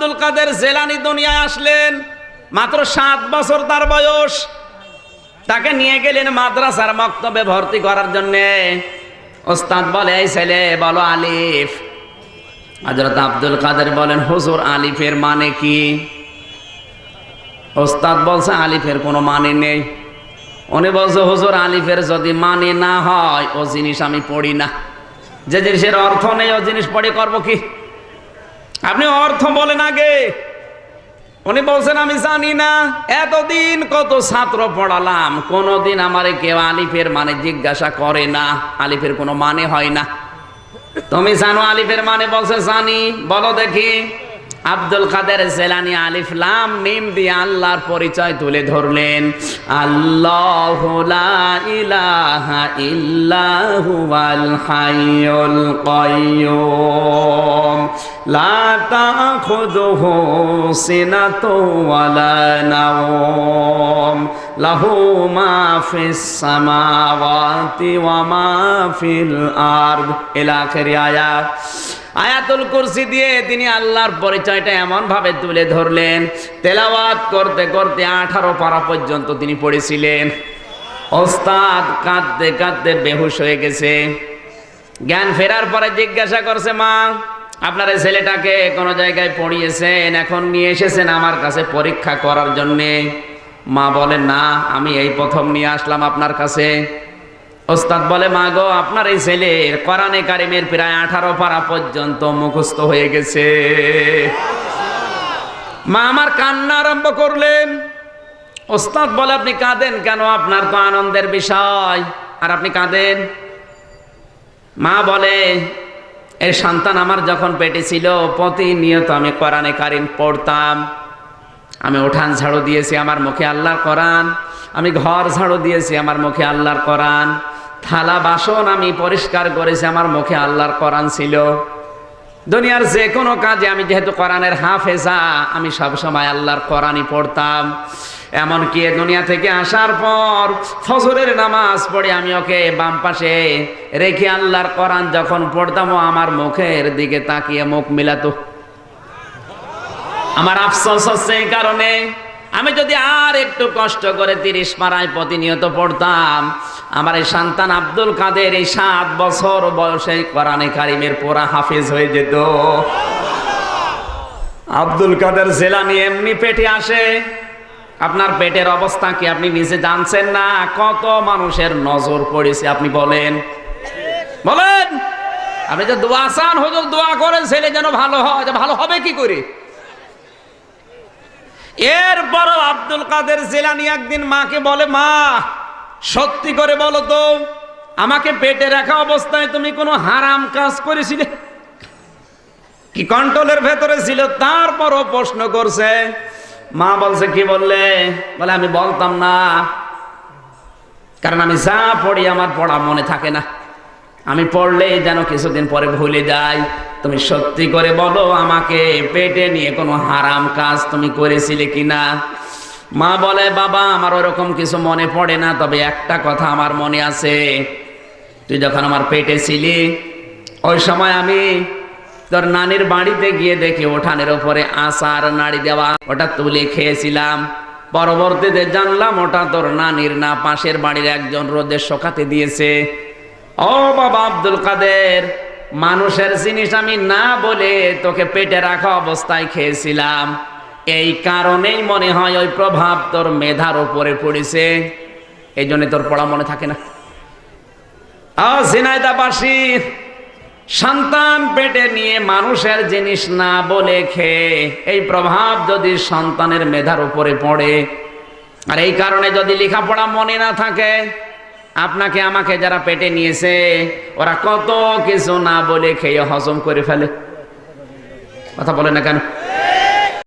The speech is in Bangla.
আব্দুল কাদের জেলানি দুনিয়ায় আসলেন, মাত্র সাত বছর তার বয়স। তাকে নিয়ে গেলেন মাদ্রাসার মক্তবে ভর্তি করার জন্য। ওস্তাদ বলে, এই ছেলে, বলো আলিফ। হজরত আব্দুল কাদের বলেন, হুজুর, আলিফের মানে কি? ওস্তাদ বলছে, আলিফের কোনো মানে নেই। উনি বলছে, হুজুর, আলিফের যদি মানে না হয়, ও জিনিস আমি পড়ি না। যে জিনিসের অর্থ নেই, ও জিনিস পড়ে করব কি? আপনি অর্থ বলেন আগে। উনি বলছেন, আমি জানি না। এতদিন কত ছাত্র পড়ালাম। কোনোদিন আমারে কেউ আলিফের মানে জিজ্ঞাসা করে না। আলিফের কোনো মানে হয় না। তুমি জানো আলিফের মানে বলছে, জানি। বলো দেখি। আব্দুল কাদের জেলানি আলিফ লাম মিম দিয়ে আল্লাহর পরিচয় তুলে ধরলেন। আল্লাহ ইলাহা ইল্লাহু আল হাইয়ুল কাইয়ুম। লা তাখুযুহু সিনাতু ওয়ালা নাওম লাহু মা ফিস সামাওয়াতি ওয়া মা ফিল আরদ ইলা আখিরি আয়াত আয়াতুল কুরসি দিয়ে তিনি আল্লাহর পরিচয়টা এমন ভাবে তুলে ধরলেন তেলাওয়াত করতে করতে আঠারো পারা পর্যন্ত তিনি পড়েছিলেন ওস্তাদ কাঁদতে কাঁদতে বেহুশ হয়ে গেছে জ্ঞান ফেরার পরে জিজ্ঞাসা করছে মা আপনার ছেলেটাকে কোনো জায়গায় পড়িয়েছেন, এখন নিয়ে এসেছেন আমার কাছে পরীক্ষা করার জন্যে। মা বলেন না, আমি এই প্রথম নিয়ে আসলাম আপনার কাছে। ওস্তাদ বলে, মা গো, আপনার এই ছেলের কোরআনে কারিমের প্রায় আঠারো পারা পর্যন্ত মুখস্থ হয়ে গেছে। মা আমার কান্না আরম্ভ করলেন। ওস্তাদ বলে, আপনি কাঁদেন কেন? আপনার তো আনন্দের বিষয়। আর আপনি কাঁদেন? মা বলে এর সন্তান আমার যখন পেটে ছিল, প্রতিনিয়ত আমি কোরআনে কারিম পড়তাম। আমি উঠান ঝাড়ু দিয়েছি আমার মুখে আল্লাহর কোরআন, আমি ঘর ঝাড়ু দিয়েছি আমার মুখে আল্লাহর কোরআন, থালা বাসন আমি পরিষ্কার করেছি আমার মুখে আল্লাহর কোরআন ছিল। দুনিয়ার যে কোনো কাজে আমি যেহেতু কোরআনের হাফেজা, আমি সবসময় আল্লাহর কোরআনই পড়তাম। এমনকি দুনিয়া থেকে আসার পর ফজরের নামাজ পড়ে আমি ওকে বাম পাশে রেখে আল্লাহর কোরআন যখন পড়তাম আমার মুখের দিকে তাকিয়ে মুখ মিলাতো। আমার আফসোস হচ্ছে এই কারণে। আমি যদি আর একটু কষ্ট করে তিরিশ পাড়ায় প্রতিনিয়ত পড়তাম আমার এই সন্তান আব্দুল কাদের এই সাত বছর বয়সে কোরআনে কারিমের পোড়া হাফিজ হয়ে যেত। আব্দুল কাদের জেলানি এমনি পেটে আসে। আপনার পেটের অবস্থা কি আপনি নিজে জানছেন না? কত মানুষের নজর পড়েছে, আপনি বলেন। বলেন! আপনি যে দোয়া চান, হুজুর দোয়া করেন ছেলে যেন ভালো হয় ভালো হবে কি করে? এরপরও আব্দুল কাদের জেলানি একদিন মাকে বলে, মা সত্যি করে বলো তো, আমাকে পেটে রাখা অবস্থায় তুমি কোনো হারাম কাজ করেছিলে? কি কন্ট্রোলের ভেতরে ছিল? তারপরও প্রশ্ন করছে। মা বলছে, কি বললে? বলে, আমি বলতাম না। কারণ আমি যা পড়ি, আমার পড়া মনে থাকে না। আমি পড়লে যেন কিছুদিন পরে ভুলে যাই। তুমি সত্যি করে বলো, আমাকে পেটে নিয়ে কোনো হারাম কাজ তুমি করেছিলে কিনা? মা বলে, বাবা, আমার ওরকম কিছু মনে পড়ে না, তবে একটা কথা আমার মনে আছে। তুই যখন আমার পেটে ছিলি, ওই সময় আমি তোর নানির বাড়িতে গিয়ে দেখি ওঠানের ওপরে আচার, নাড়ি দেওয়া, ওটা তুলে খেয়েছিলাম। পরবর্তীতে জানলাম ওটা তোর নানির না, পাশের বাড়ির একজন রোদের শোকাতে দিয়েছে। ও বাবা আব্দুল কাদের, মানুষের জিনিস আমি না বলে তোকে পেটে রাখা অবস্থায় খেয়েছিলাম। এই কারণেই মনে হয় ওই প্রভাব তোর মেধার উপরে পড়েছে। এই জন্য তোর পড়া মনে থাকে না। সন্তান পেটে নিয়ে মানুষের জিনিস না বলে খেয়ে এই প্রভাব যদি সন্তানের মেধার উপরে পড়ে, আর এই কারণে যদি লেখাপড়া মনে না থাকে, আপনাকে আমাকে যারা পেটে নিয়েছে, ওরা কত কিছু না বলে খেয়ে হজম করে ফেলে। কথা বলে না কেন?